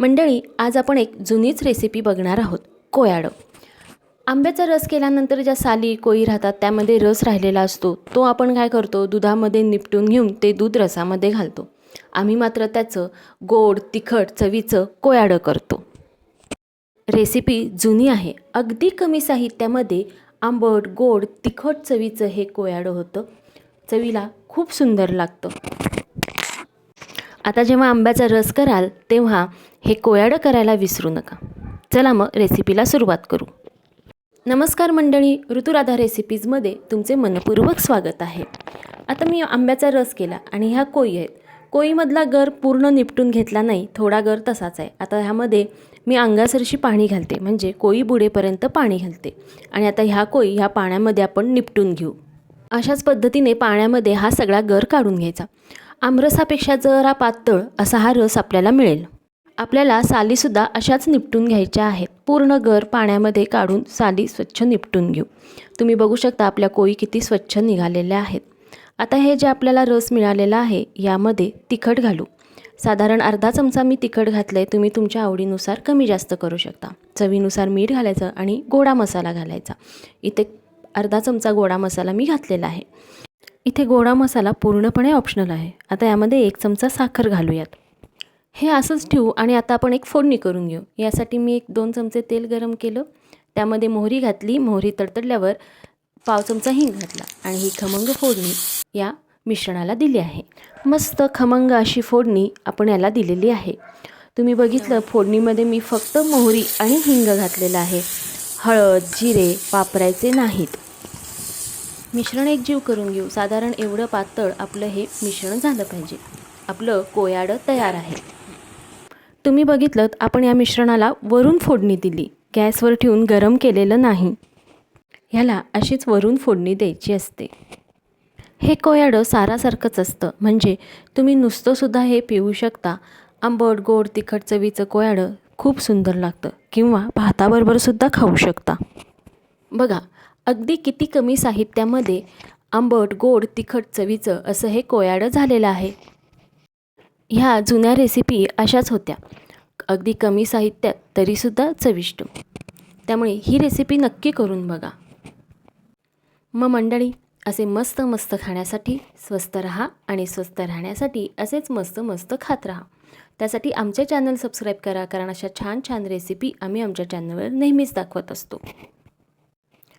मंडळी आज आपण एक जुनीच रेसिपी बघणार आहोत कोयाडं. आंब्याचा रस केल्यानंतर ज्या साली कोई राहतात त्यामध्ये रस राहिलेला असतो तो आपण काय करतो? दुधामध्ये निपटून घेऊन ते दूध रसामध्ये घालतो. आम्ही मात्र त्याचं गोड तिखट चवीचं कोयाडं करतो. रेसिपी जुनी आहे. अगदी कमी साहित्यामध्ये आंबट गोड तिखट चवीचं हे कोयाडं होतं. चवीला खूप सुंदर लागतं. आता जेव्हा आंब्याचा रस कराल तेव्हा हे कोयाडं करायला विसरू नका. चला मग रेसिपीला सुरुवात करू. नमस्कार मंडळी ऋतुराधा रेसिपीजमध्ये तुमचे मनपूर्वक स्वागत आहे. आता मी आंब्याचा रस केला आणि ह्या कोई आहेत. कोईमधला गर पूर्ण निपटून घेतला नाही थोडा गर तसाच आहे. आता ह्यामध्ये मी अंगासरशी पाणी घालते म्हणजे कोई बुडेपर्यंत पाणी घालते. आणि आता ह्या कोई ह्या पाण्यामध्ये आपण निपटून घेऊ. अशाच पद्धतीने पाण्यामध्ये हा सगळा गर काढून घ्यायचा. आमरसापेक्षा जरा पातळ असा हा रस आपल्याला मिळेल. आपल्याला सालीसुद्धा अशाच निपटून घ्यायच्या आहेत. पूर्ण गर पाण्यामध्ये काढून साली स्वच्छ निपटून घेऊ. तुम्ही बघू शकता आपल्या कोळी किती स्वच्छ निघालेल्या आहेत. आता हे जे आपल्याला रस मिळालेला आहे यामध्ये तिखट घालू. साधारण अर्धा चमचा मी तिखट घातलं आहे तुम्ही तुमच्या आवडीनुसार कमी जास्त करू शकता. चवीनुसार मीठ घालायचं आणि गोडा मसाला घालायचा. इथे अर्धा चमचा गोडा मसाला मी घातलेला आहे. इथे गोडा मसाला पूर्णपणे ऑप्शनल आहे. आता यामध्ये एक चमचा साखर घालूयात. हे असंच ठेवू आणि आता आपण एक फोडणी करून घेऊ. यासाठी मी एक दोन चमचे तेल गरम केलं. त्यामध्ये मोहरी घातली. मोहरी तडतडल्यावर पाव चमचा हिंग घातला आणि ही खमंग फोडणी या मिश्रणाला दिली आहे. मस्त खमंग अशी फोडणी आपण याला दिलेली आहे. तुम्ही बघितलं फोडणीमध्ये मी फक्त मोहरी आणि हिंग घातलेलं आहे. हळद जिरे वापरायचे नाहीत. मिश्रण एकजीव करून घेऊ. साधारण एवढं पातळ आपलं हे मिश्रण झालं पाहिजे. आपलं कोयाडं तयार आहे. तुम्ही बघितलं आपण या मिश्रणाला वरून फोडणी दिली. गॅसवर ठेवून गरम केलेलं नाही. ह्याला अशीच वरून फोडणी द्यायची असते. हे कोयाडं सारासारखंच असतं. म्हणजे तुम्ही नुसतंसुद्धा हे पिऊ शकता. आंबट गोड तिखट चवीचं कोयाडं खूप सुंदर लागतं. किंवा भाताबरोबरसुद्धा खाऊ शकता. बघा अगदी किती कमी साहित्यामध्ये आंबट गोड तिखट चवीचं असं हे कोयाडं झालेलं आहे. ह्या जुन्या रेसिपी अशाच होत्या. अगदी कमी साहित्यात तरीसुद्धा चविष्ट. त्यामुळे ही रेसिपी नक्की करून बघा. मग मंडळी असे मस्त मस्त खाण्यासाठी स्वस्त राहा आणि स्वस्त राहण्यासाठी असेच मस्त मस्त खात राहा. त्यासाठी आमचे चॅनल सबस्क्राईब करा कारण अशा छान छान रेसिपी आम्ही आमच्या चॅनलवर नेहमीच दाखवत असतो.